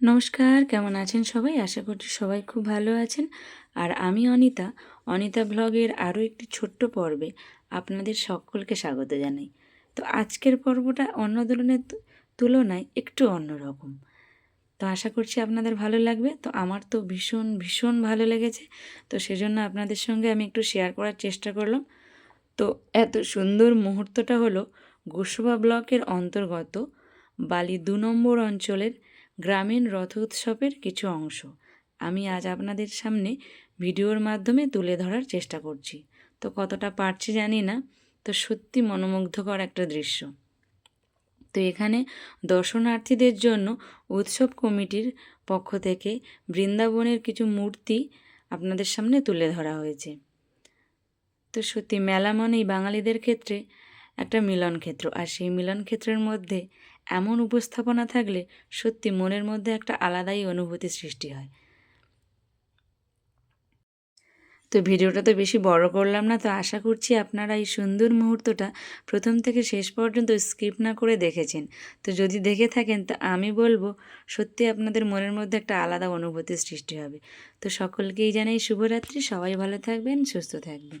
নমস্কার, কেমন আছেন সবাই? আশা করছি সবাই খুব ভালো আছেন। আর আমি অনিতা অনিতা ব্লগের আরও একটি ছোট্ট পর্বে আপনাদের সকলকে স্বাগত জানাই। তো আজকের পর্বটা অন্য ধরনের তুলনায় একটু অন্যরকম তো আশা করছি আপনাদের ভালো লাগবে। তো আমার তো ভীষণ ভীষণ ভালো লেগেছে। তো সেজন্য আপনাদের সঙ্গে আমি একটু শেয়ার করার চেষ্টা করলাম। তো এত সুন্দর মুহূর্তটা হলো গোসবা ব্লকের অন্তর্গত বালি দু নম্বর অঞ্চলের গ্রামীণ রথ উৎসবের কিছু অংশ। আমি আজ আপনাদের সামনে ভিডিওর মাধ্যমে তুলে ধরার চেষ্টা করছি। তো কতটা পারছি জানি না, তো সত্যি মনোমুগ্ধকর একটা দৃশ্য। তো এখানে দর্শনার্থীদের জন্য উৎসব কমিটির পক্ষ থেকে বৃন্দাবনের কিছু মূর্তি আপনাদের সামনে তুলে ধরা হয়েছে। তো সত্যি মেলা মানেই বাঙালিদের ক্ষেত্রে একটা মিলন ক্ষেত্র আর সেই মিলন ক্ষেত্রের মধ্যে এমন উপস্থাপনা থাকলে সত্যি মনের মধ্যে একটা আলাদাই অনুভূতি সৃষ্টি হয়। তো ভিডিওটা তো বেশি বড় করলাম না, তো আশা করছি আপনারা এই সুন্দর মুহূর্তটা প্রথম থেকে শেষ পর্যন্ত স্কিপ না করে দেখেছেন। তো যদি দেখে থাকেন, তা আমি বলব সত্যি আপনাদের মনের মধ্যে একটা আলাদা অনুভূতির সৃষ্টি হবে। তো সকলকেই জানাই শুভরাত্রি, সবাই ভালো থাকবেন, সুস্থ থাকবেন।